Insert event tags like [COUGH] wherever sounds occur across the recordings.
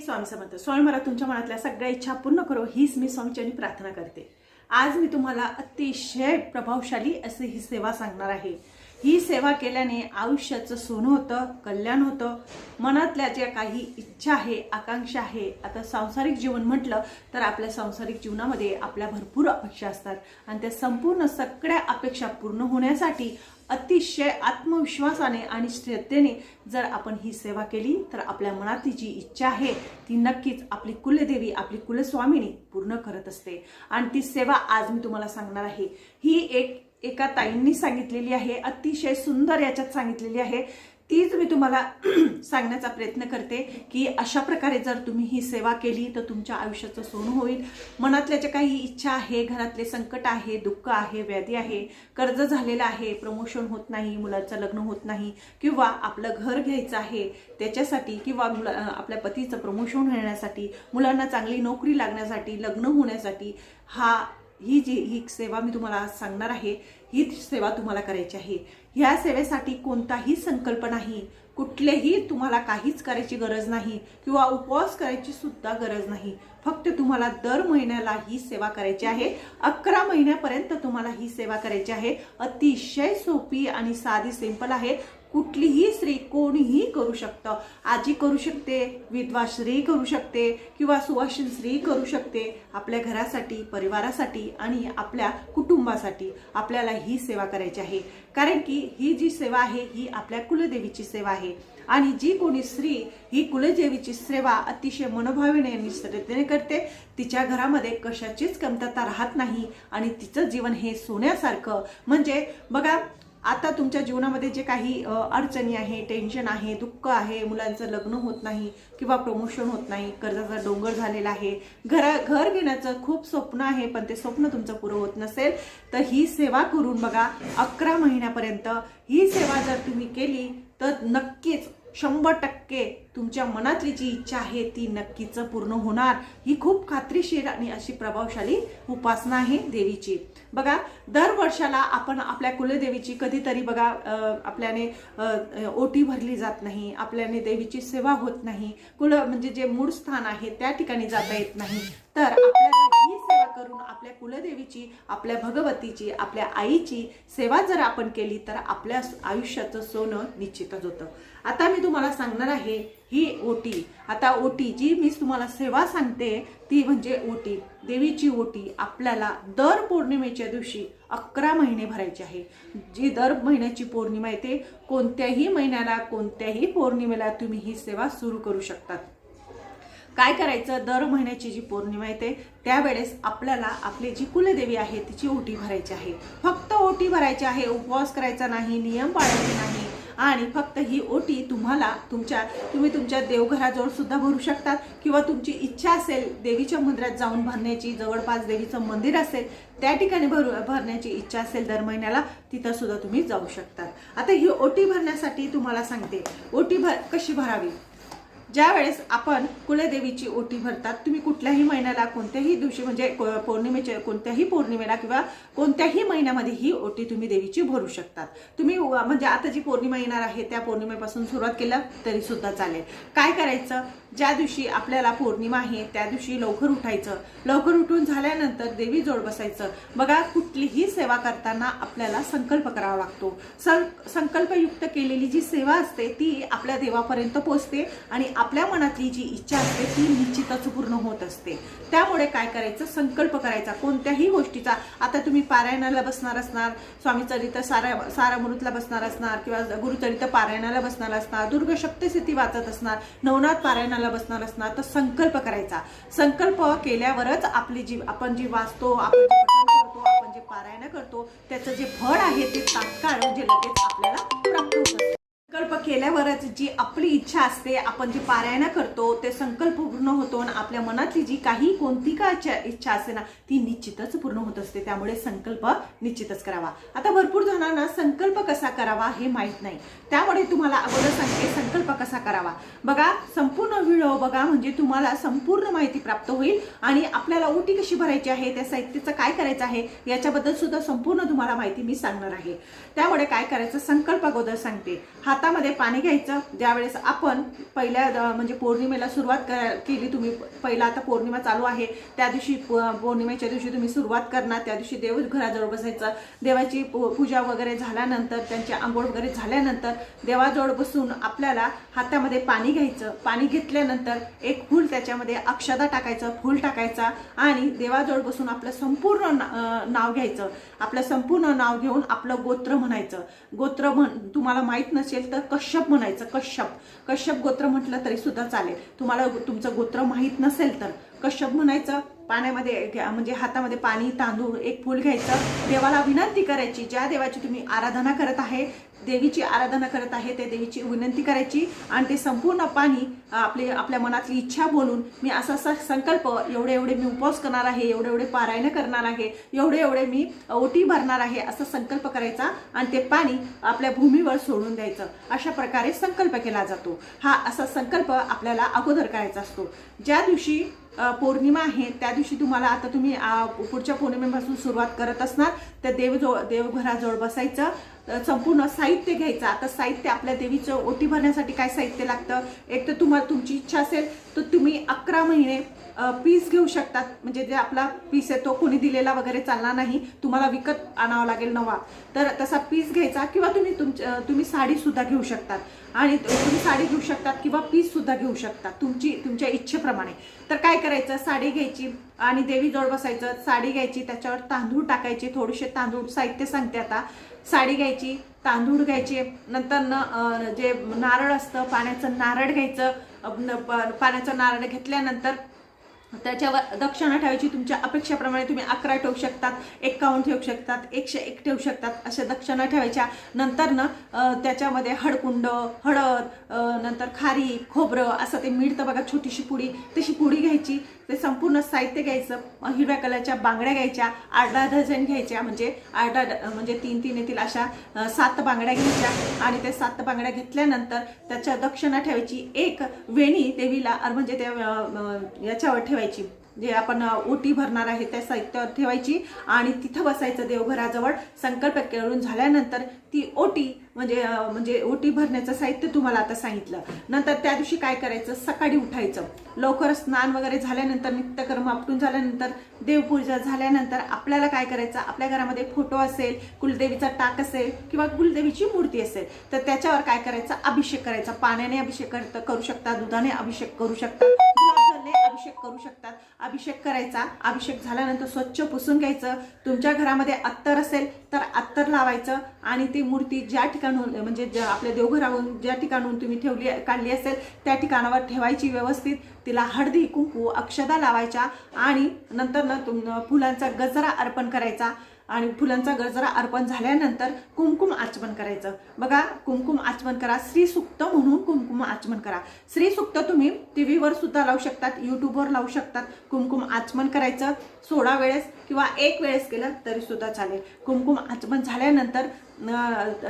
स्वामी समर्थ स्वामी मला तुमच्या मनातल्या सगळ्या इच्छा पूर्ण करो हीच मी स्वामीची प्रार्थना करते. आज मी तुम्हाला अतिशय प्रभावशाली अशी ही सेवा सांगणार आहे. ही सेवा केल्याने आयुष्याचं सोनं होतं कल्याण होतं मनातल्या ज्या काही इच्छा आहे आकांक्षा आहे आता सांसारिक जीवन म्हटलं तर आपल्या सांसारिक जीवनामध्ये आपल्या भरपूर अपेक्षा असतात. आणि त्या संपूर्ण सगळ्या अपेक्षा पूर्ण होण्यासाठी अतिशय आत्मविश्वासाने आणि श्रद्धेने जर आपण ही सेवा केली तर आपल्या मनातली जी इच्छा आहे ती नक्कीच आपली कुलदेवी आपली कुलस्वामिनी पूर्ण करत असते. आणि ती सेवा आज मी तुम्हाला सांगणार आहे. ही एक एका ताईंनी सांगितलेली आहे अतिशय सुंदर याच्यात सांगितलेली आहे. तीच मी तुम्हाला [CLEARS THROAT] सांगण्याचा प्रयत्न करते की अशा प्रकारे जर तुम्ही ही सेवा केली तर तुमच्या आयुष्याचं सोनं होईल. मनातल्या ज्या काही इच्छा आहे घरातले संकट आहे दुःख आहे व्याधी आहे कर्ज झालेलं आहे प्रमोशन होत नाही मुलाचं लग्न होत नाही किंवा आपलं घर घ्यायचं आहे त्याच्यासाठी किंवा मुला आपल्या पतीचं प्रमोशन होण्यासाठी मुलांना चांगली नोकरी लागण्यासाठी लग्न होण्यासाठी हा ही जी ही सेवा मी तुम्हाला आज सांगणार आहे ही सेवा तुम्हाला करायची आहे. ह्या सेवेसाठी कोणताही संकल्प नाही. कुठलेही तुम्हाला काहीच करायची गरज नाही किंवा उपवास करायची सुद्धा गरज नाही. फक्त तुम्हाला दर महिन्याला ही सेवा करायची आहे. अकरा महिन्यापर्यंत तुम्हाला ही सेवा करायची आहे. अतिशय सोपी आणि साधी सिंपल आहे. कुठलीही स्त्री कोणीही करू शकतं. आजी करू शकते विधवा स्त्री करू शकते किंवा सुवासिन स्त्री करू शकते आपल्या घरासाठी परिवारासाठी आणि आपल्या कुटुंबासाठी. आपल्याला ही सेवा करायची आहे. कारण की ही जी सेवा आहे ही आपल्या कुलदेवीची सेवा आहे. आणि जी कोणी स्त्री ही कुलदेवीची सेवा अतिशय मनोभावेने आणि श्रद्धेने करते तिच्या घरामध्ये कशाचीच कमतरता राहत नाही. आणि तिचं जीवन हे सोन्यासारखं. म्हणजे बघा आता तुमच्या जीवनामध्ये जे काही अडचणी आहे टेन्शन आहे दुःख आहे मुलांचं लग्न होत नाही किंवा प्रमोशन होत नाही कर्जाचा डोंगर झालेला आहे घरा घर घेण्याचं खूप स्वप्न आहे पण ते स्वप्न तुमचं पुरं होत नसेल तर ही सेवा करून बघा अकरा महिन्यापर्यंत ही सेवा जर तुम्ही केली तर नक्कीच शंभर टक्के तुमच्या मनातली जी इच्छा आहे ती नक्कीच पूर्ण होणार. ही खूप खात्रीशीर आणि अशी प्रभावशाली उपासना आहे देवीची. बघा दर वर्षाला आपण आपल्या कुलदेवीची कधीतरी बघा आपल्याने ओटी भरली जात नाही आपल्याने देवीची सेवा होत नाही कुल म्हणजे जे मूळ स्थान आहे त्या ठिकाणी जाता येत नाही. तर आपल्याला करून आपल्या कुलदेवीची आपल्या भगवतीची आपल्या आईची सेवा जर आपण केली तर आपल्या आयुष्याचं सोनं निश्चितच होतं. आता मी तुम्हाला सांगणार आहे ही ओटी. आता ओटी जी मी तुम्हाला सेवा सांगते ती म्हणजे ओटी. देवीची ओटी आपल्याला दर पौर्णिमेच्या दिवशी अकरा महिने भरायची आहे. जी दर महिन्याची पौर्णिमा येते कोणत्याही महिन्याला कोणत्याही पौर्णिमेला तुम्ही ही सेवा सुरू करू शकतात. काय करायचं? दर महिन्याची जी पौर्णिमा येते त्यावेळेस आपल्याला आपली जी कुलदेवी आहे तिची ओटी भरायची आहे. फक्त ओटी भरायची आहे उपवास करायचा नाही नियम पाळायचे नाही आणि फक्त ही ओटी तुम्हाला तुमच्या तुम्ही तुमच्या देवघराजवळ सुद्धा भरू शकतात किंवा तुमची इच्छा असेल देवीच्या मंदिरात जाऊन भरण्याची जवळपास देवीचं मंदिर असेल त्या ठिकाणी भरू भरण्याची इच्छा असेल दर महिन्याला तिथं सुद्धा तुम्ही जाऊ शकतात. आता ही ओटी भरण्यासाठी तुम्हाला सांगते ओटी भर कशी भरावी? ज्या वेळेस आपण कुलदेवीची ओटी भरतात तुम्ही कुठल्याही महिन्याला कोणत्याही दिवशी म्हणजे पौर्णिमेच्या कोणत्याही पौर्णिमेला किंवा कोणत्याही महिन्यामध्ये ही ओटी तुम्ही देवीची भरू शकतात. तुम्ही म्हणजे आता जी पौर्णिमा येणार आहे त्या पौर्णिमेपासून सुरुवात केलं तरी सुद्धा चालेल. काय करायचं? ज्या दिवशी आपल्याला पौर्णिमा आहे त्या दिवशी लवकर उठायचं. लवकर उठून झाल्यानंतर देवी जोड बसायचं. बघा कुठलीही सेवा करताना आपल्याला संकल्प करावा लागतो. सं संकल्पयुक्त केलेली जी सेवा असते ती आपल्या देवापर्यंत पोचते आणि आपल्या मनातली जी इच्छा असते ती निश्चितच पूर्ण होत असते. त्यामुळे काय करायचं? संकल्प करायचा. कोणत्याही गोष्टीचा. आता तुम्ही पारायणाला बसणार असणार स्वामीचरित्र सारा सारामृतला बसणार असणार किंवा गुरुचरित्र पारायणाला बसणार असणार दुर्ग सप्तशती वाचत असणार नवनाथ पारायणाला बसणार असणार तर संकल्प करायचा. संकल्प केल्यावरच आपली जी आपण जी वाचतो आपण जे पठण करतो आपण जे पारायण करतो त्याचं जे फळ आहे ते तात्काळ म्हणजे लगेच आपल्याला केल्यावरच जी आपली इच्छा असते आपण जी पारायणं करतो ते संकल्प पूर्ण होतो आणि आपल्या मनातली जी काही कोणती का इच्छा इच्छा असते ना ती निश्चितच पूर्ण होत असते. त्यामुळे संकल्प निश्चितच करावा. आता भरपूर जणांना संकल्प कसा करावा हे माहीत नाही. त्यामुळे तुम्हाला अगोदर सांगते संकल्प कसा करावा. बघा संपूर्ण व्हिडिओ बघा म्हणजे तुम्हाला संपूर्ण माहिती प्राप्त होईल आणि आपल्याला ओटी कशी भरायची आहे त्या साहित्याचं काय करायचं आहे याच्याबद्दल सुद्धा संपूर्ण तुम्हाला माहिती मी सांगणार आहे. त्यामुळे काय करायचं संकल्प अगोदर सांगते. हातामध्ये पाणी घ्यायचं. ज्यावेळेस आपण पहिल्या म्हणजे पौर्णिमेला सुरुवात कर- केली तुम्ही. पहिला आता पौर्णिमा चालू आहे. त्या दिवशी पौर्णिमेच्या दिवशी तुम्ही सुरुवात करणार. त्या दिवशी देव घराजवळ बसायचं. देवाची पूजा वगैरे झाल्यानंतर त्यांची आंघोळ वगैरे झाल्यानंतर देवाजवळ बसून आपल्याला हातामध्ये पाणी घ्यायचं. पाणी घेतल्यानंतर एक फूल त्याच्यामध्ये अक्षदा टाकायचं फूल टाकायचा आणि देवाजवळ बसून आपलं संपूर्ण नाव घ्यायचं. आपलं संपूर्ण नाव घेऊन आपलं गोत्र म्हणायचं. गोत्र म्हण तुम्हाला माहीत नसेल तर कश्यप म्हणायचं कश्यप. कश्यप गोत्र म्हटलं तरी सुद्धा चालेल. तुम्हाला तुमचं गोत्र माहीत नसेल तर. कश्यप म्हणायचं पाण्यामध्ये घ्या- म्हणजे हातामध्ये पाणी तांदूळ एक फूल घ्यायचं. देवाला विनंती करायची ज्या देवाची तुम्ही आराधना करत आहे देवीची आराधना करत आहे त्या देवीची विनंती करायची आणि ते संपूर्ण पाणी आपले आपल्या मनातली इच्छा बोलून मी असा असा संकल्प एवढे एवढे मी उपवास करणार आहे एवढे एवढे पारायण करणार आहे एवढे एवढे मी ओटी भरणार आहे असा संकल्प करायचा आणि ते पाणी आपल्या भूमीवर सोडून द्यायचं. अशा प्रकारे संकल्प केला जातो. हा असा संकल्प आपल्याला अगोदर करायचा असतो. ज्या दिवशी पौर्णिमा आहे त्या दिवशी तुम्हाला आता तुम्ही पुढच्या पौर्णिमेपासून सुरुवात करत असणार. त्या देवजवळ देवघराजवळ बसायचं. संपूर्ण साहित्य घ्यायचं. आता साहित्य आपल्या देवीचं ओटी भरण्यासाठी काय साहित्य लागतं? एक तर तुम्हाला तुमची इच्छा असेल तर तुम्ही अकरा महिने पीस घेऊ शकतात. म्हणजे जे आपला पीस आहे तो कोणी दिलेला वगैरे चालणार नाही. तुम्हाला विकत आणावा लागेल नवा. तर तसा पीस घ्यायचा किंवा तुम्ही तुमच्या तुम्ही साडीसुद्धा घेऊ शकतात. आणि तुम्ही साडी घेऊ शकतात किंवा पीससुद्धा घेऊ शकतात. तुमची तुमच्या इच्छेप्रमाणे. तर काय करायचं? साडी घ्यायची आणि देवीजवळ बसायचं. साडी घ्यायची त्याच्यावर तांदूळ टाकायचे. थोडेसे तांदूळ साहित्य सांगते आता. साडी घ्यायची तांदूळ घ्यायचे. नंतर न जे नारळ असतं पाण्याचं नारळ घ्यायचं. न- प- पाण्याचं नारळ घेतल्यानंतर त्याच्यावर दक्षिणा ठेवायची तुमच्या अपेक्षेप्रमाणे तुम्ही अकरा ठेवू शकतात एक्कावन्न ठेवू शकतात एकशे एक ठेवू शकतात अशा दक्षिणा ठेवायच्या. नंतर ना त्याच्यामध्ये हळकुंड हळद नंतर खारी खोबरं असं ते मिळतं बघा छोटीशी पुडी तशी पुडी घ्यायची. ते संपूर्ण साहित्य घ्यायचं हिरव्या कलरच्या बांगड्या घ्यायच्या अर्धा डझन घ्यायच्या म्हणजे अर्धा म्हणजे तीन तीन येतील अशा सात बांगड्या घ्यायच्या. आणि त्या सात बांगड्या घेतल्यानंतर त्याच्या दक्षिणा ठेवायची एक वेणी देवीला म्हणजे त्या याच्यावर ठेवायची. जे आपण ओटी भरणार आहे त्या साहित्यावर ठेवायची. आणि तिथं बसायचं देवघराजवळ. संकल्प करून झाल्यानंतर ती ओटी म्हणजे म्हणजे ओटी भरण्याचं साहित्य तुम्हाला आता सांगितलं. नंतर त्या दिवशी काय करायचं? सकाळी उठायचं. लवकर स्नान वगैरे झाल्यानंतर नित्यकर्म आपटून झाल्यानंतर देवपूजा झाल्यानंतर आपल्याला काय करायचं? आपल्या घरामध्ये फोटो असेल कुलदेवीचा टाक असेल किंवा कुलदेवीची मूर्ती असेल तर त्याच्यावर काय करायचं? अभिषेक करायचा. पाण्याने अभिषेक करत- करू शकता दुधाने अभिषेक करू शकता. करू शकतात. अभिषेक करायचा. अभिषेक झाल्यानंतर स्वच्छ पुसून घ्यायचं. तुमच्या घरामध्ये अत्तर असेल तर अत्तर लावायचं. आणि ती मूर्ती ज्या ठिकाणून म्हणजे ज्या आपल्या देवघराहून ज्या ठिकाणून तुम्ही ठेवली काढली असेल त्या ठिकाणावर ठेवायची व्यवस्थित. तिला हळदी कुंकू अक्षदा लावायच्या. आणि नंतर ना तुम फुलांचा गजरा अर्पण करायचा. आणि फुलांचा गजरा अर्पण झाल्यानंतर कुमकुम आचमन करायचं. बघा कुमकुम आचमन करा श्री सुक्त म्हणून कुमकुम आचमन करा. श्री सुक्त तुम्ही टी व्हीवर सुद्धा लावू शकतात यूट्यूबवर लावू शकतात. कुमकुम आचमन करायचं सोळा वेळेस किंवा एक वेळेस केलं तरी सुद्धा चालेल. कुमकुम आचमन झाल्यानंतर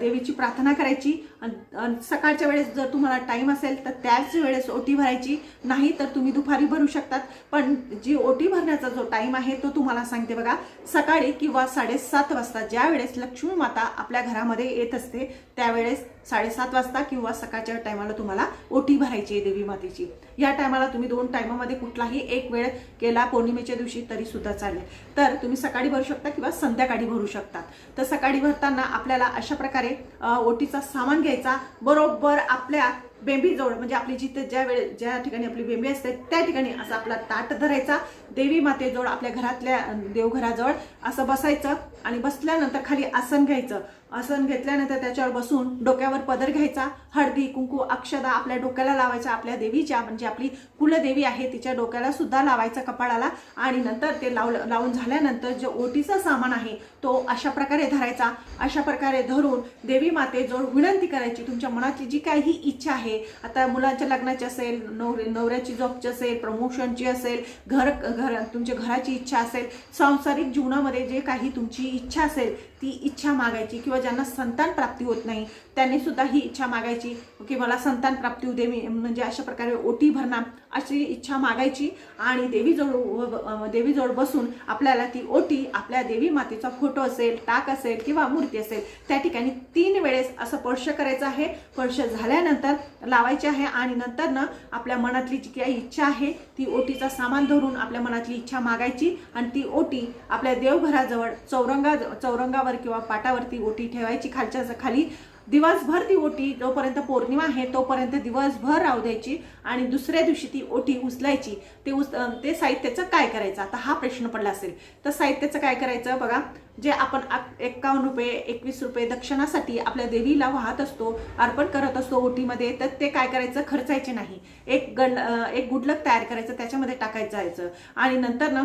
देवीची प्रार्थना करायची. सकाळच्या वेळेस जर तुम्हाला टाईम असेल तर त्याच वेळेस ओटी भरायची. नाही तर तुम्ही दुपारी भरू शकतात. पण जी ओटी भरण्याचा जो टाईम आहे तो तुम्हाला सांगते बघा सकाळी किंवा साडेसात वाजता ज्या वेळेस लक्ष्मी माता आपल्या घरामध्ये येत असते त्यावेळेस साडेसात वाजता किंवा सकाळच्या टायमाला तुम्हाला ओटी भरायची आहे देवी मातेची. या टायमाला तुम्ही दोन टायमामध्ये कुठलाही एक वेळ केला पौर्णिमेच्या दिवशी तरी सुद्धा चालेल. तर तुम्ही सकाळी भरू शकता किंवा संध्याकाळी भरू शकता. तर सकाळी भरताना आपल्याला अशा प्रकारे ओटीचा सामान घ्यायचा. बरोबर आपल्या बेंबीजवळ म्हणजे आपली जिथे ज्या वेळे ज्या ठिकाणी आपली बेंबी असते त्या ठिकाणी असा आपला ताट धरायचा. देवी मातेजवळ आपल्या घरातल्या देवघराजवळ असं बसायचं आणि बसल्यानंतर खाली आसन घ्यायचं. आसन घेतल्यानंतर त्याच्यावर बसून डोक्यावर पदर घ्यायचा हळदी कुंकू अक्षदा आपल्या डोक्याला लावायचा आपल्या देवीच्या म्हणजे आपली कुलदेवी आहे तिच्या डोक्याला सुद्धा लावायचा कपाळाला. आणि नंतर ते लाव लावून झाल्यानंतर जो ओटीचा सामान आहे तो अशा प्रकारे धरायचा. अशा प्रकारे धरून देवी मातेजवळ विनंती करायची. तुमच्या मनाची जी काही इच्छा आहे आता मुलांच्या लग्नाची असेल नवरे नवऱ्याची जॉबची असेल प्रमोशनची असेल घर घर तुमच्या घराची इच्छा असेल सांसारिक जीवनामध्ये जे काही तुमची इच्छा असेल ती इच्छा मागायची किंवा किंवा ज्यांना संतान प्राप्ती होत नाही त्यांनी सुद्धा ही इच्छा मागायची की मला संतान प्राप्ती होऊ दे मी म्हणजे अशा प्रकारे ओटी भरणा अशी इच्छा मागायची आणि देवीजवळ देवीजवळ बसून आपल्याला ती ओटी आपल्या देवी मातेचा फोटो असेल टाक असेल किंवा मूर्ती असेल त्या ठिकाणी तीन वेळेस असं स्पर्श करायचं आहे. स्पर्श झाल्यानंतर लावायचे आहे आणि नंतर ना आपल्या मनातली जी काही इच्छा आहे ती ओटीचा सामान धरून आपल्या मनातली इच्छा मागायची आणि ती ओटी आपल्या देवघराजवळ चौरंगा चौरंगावर किंवा पाटावरती ओटी ठेवायची खालच्या खाली. दिवसभर ती ओटी जोपर्यंत पौर्णिमा आहे तोपर्यंत दिवसभर राहू द्यायची आणि दुसऱ्या दिवशी ती ओटी उचलायची. ते उच ते साहित्याचं काय करायचं? आता हा प्रश्न पडला असेल. तर साहित्याचं काय करायचं बघा? जे आपण एक्कावन्न रुपये एकवीस रुपये दक्षिणासाठी आपल्या देवीला वाहत असतो अर्पण करत असतो ओटीमध्ये तर ते काय करायचं? खर्चायचे नाही. एक गण एक गुडलक तयार करायचं त्याच्यामध्ये टाकायचं जायचं. आणि नंतर ना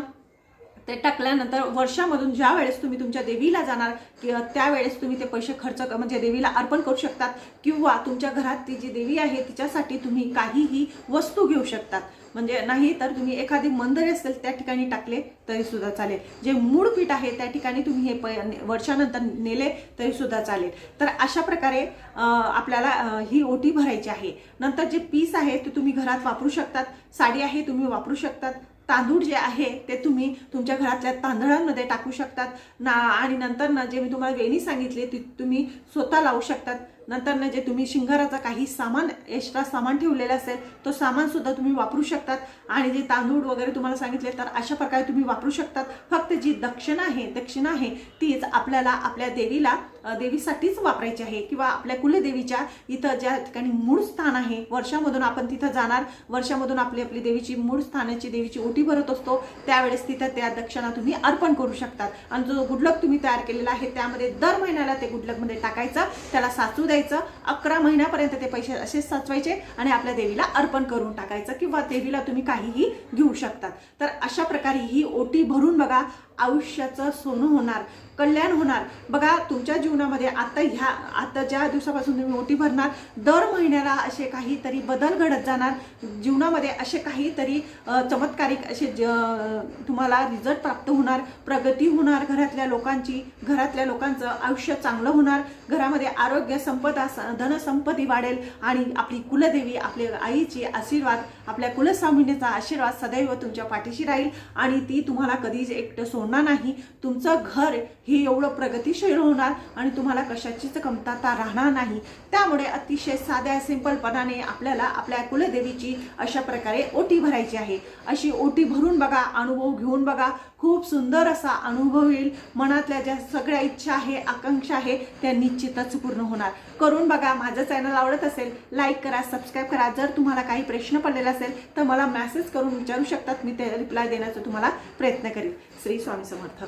ते टाकल्यानंतर वर्षामधून ज्या वेळेस तुम्ही तुमच्या देवीला जाणार किंवा त्यावेळेस तुम्ही ते पैसे खर्च म्हणजे देवीला अर्पण करू शकतात किंवा तुमच्या घरात ती जी देवी आहे तिच्यासाठी तुम्ही काहीही वस्तू घेऊ शकतात. म्हणजे नाही तर तुम्ही एखादी मंदिर असेल त्या ठिकाणी टाकले तरी सुद्धा चालेल. जे मूळ पीठ आहे त्या ठिकाणी तुम्ही हे पै वर्षानंतर नेले तरी सुद्धा चालेल. तर अशा प्रकारे आपल्याला ही ओटी भरायची आहे. नंतर जे पीस आहे ते तुम्ही घरात वापरू शकतात. साडी आहे तुम्ही वापरू शकतात. तांदूळ जे आहे ते तुम्ही तुमच्या घरातल्या तांदळांमध्ये टाकू शकतात. ना आणि नंतर ना जे मी तुम्हाला वेणी सांगितले ती तुम्ही स्वतः लावू शकतात. नंतर ना जे तुम्ही शिंगाराचा काही सामान एक्स्ट्रा सामान ठेवलेलं असेल तो सामानसुद्धा तुम्ही वापरू शकतात. आणि जे तांदूळ वगैरे तुम्हाला सांगितले तर अशा प्रकारे तुम्ही वापरू शकतात. फक्त जी दक्षिणा आहे दक्षिणा आहे तीच आपल्याला आपल्या देवीला देवीसाठीच वापरायची आहे किंवा आपल्या कुलदेवीच्या इथं ज्या ठिकाणी मूळ स्थान आहे वर्षामधून आपण तिथं जाणार वर्षामधून आपली आपली देवीची मूळ स्थानाची देवीची ओटी भरत असतो त्यावेळेस तिथं त्या दक्षिणा तुम्ही अर्पण करू शकतात. आणि जो गुडलक तुम्ही तयार केलेला आहे त्यामध्ये दर महिन्याला ते गुडलकमध्ये टाकायचं त्याला साचू द्यायचं अकरा महिन्यापर्यंत ते पैसे असेच साचवायचे आणि आपल्या देवीला अर्पण करून टाकायचं किंवा देवीला तुम्ही काहीही घेऊ शकतात. तर अशा प्रकारे ही ओटी भरून बघा आयुष्याचं सोनं होणार कल्याण होणार. बघा तुमच्या जीवनामध्ये आता ह्या आता ज्या दिवसापासून तुम्ही मोठी भरणार दर महिन्याला असे काहीतरी बदल घडत जाणार. जीवनामध्ये असे काहीतरी चमत्कारिक असे ज- तुम्हाला रिझल्ट प्राप्त होणार. प्रगती होणार घरातल्या लोकांची घरातल्या लोकांचं आयुष्य चांगलं होणार. घरामध्ये आरोग्य संपदा स- धनसंपत्ती वाढेल आणि आपली कुलदेवी आपल्या आईची आशीर्वाद आपल्या कुलस्वामिनीचा आशीर्वाद सदैव तुमच्या पाठीशी राहील आणि ती तुम्हाला कधीच एकटं सोडणार नाही. तुमचं घर हे एवढं प्रगतिशील होणार आणि तुम्हाला कशाचीच कमतरता राहणार नाही. त्यामुळे अतिशय साध्या सिंपलपणाने आपल्याला आपल्या कुलदेवीची अशा प्रकारे ओटी भरायची आहे. अशी ओटी भरून बघा अनुभव घेऊन बघा. खूप सुंदर असा अनुभव येईल. मनातल्या ज्या सगळ्या इच्छा आहे आकांक्षा आहे त्या निश्चितच पूर्ण होणार. करून बघा माझं चॅनल आवडत असेल लाईक करा सबस्क्राईब करा. जर तुम्हाला काही प्रश्न पडलेला असेल तर मला मेसेज करून विचारू शकतात. मी ते रिप्लाय देण्याचा तुम्हाला प्रयत्न करेल श्री स्वामी समर्थ.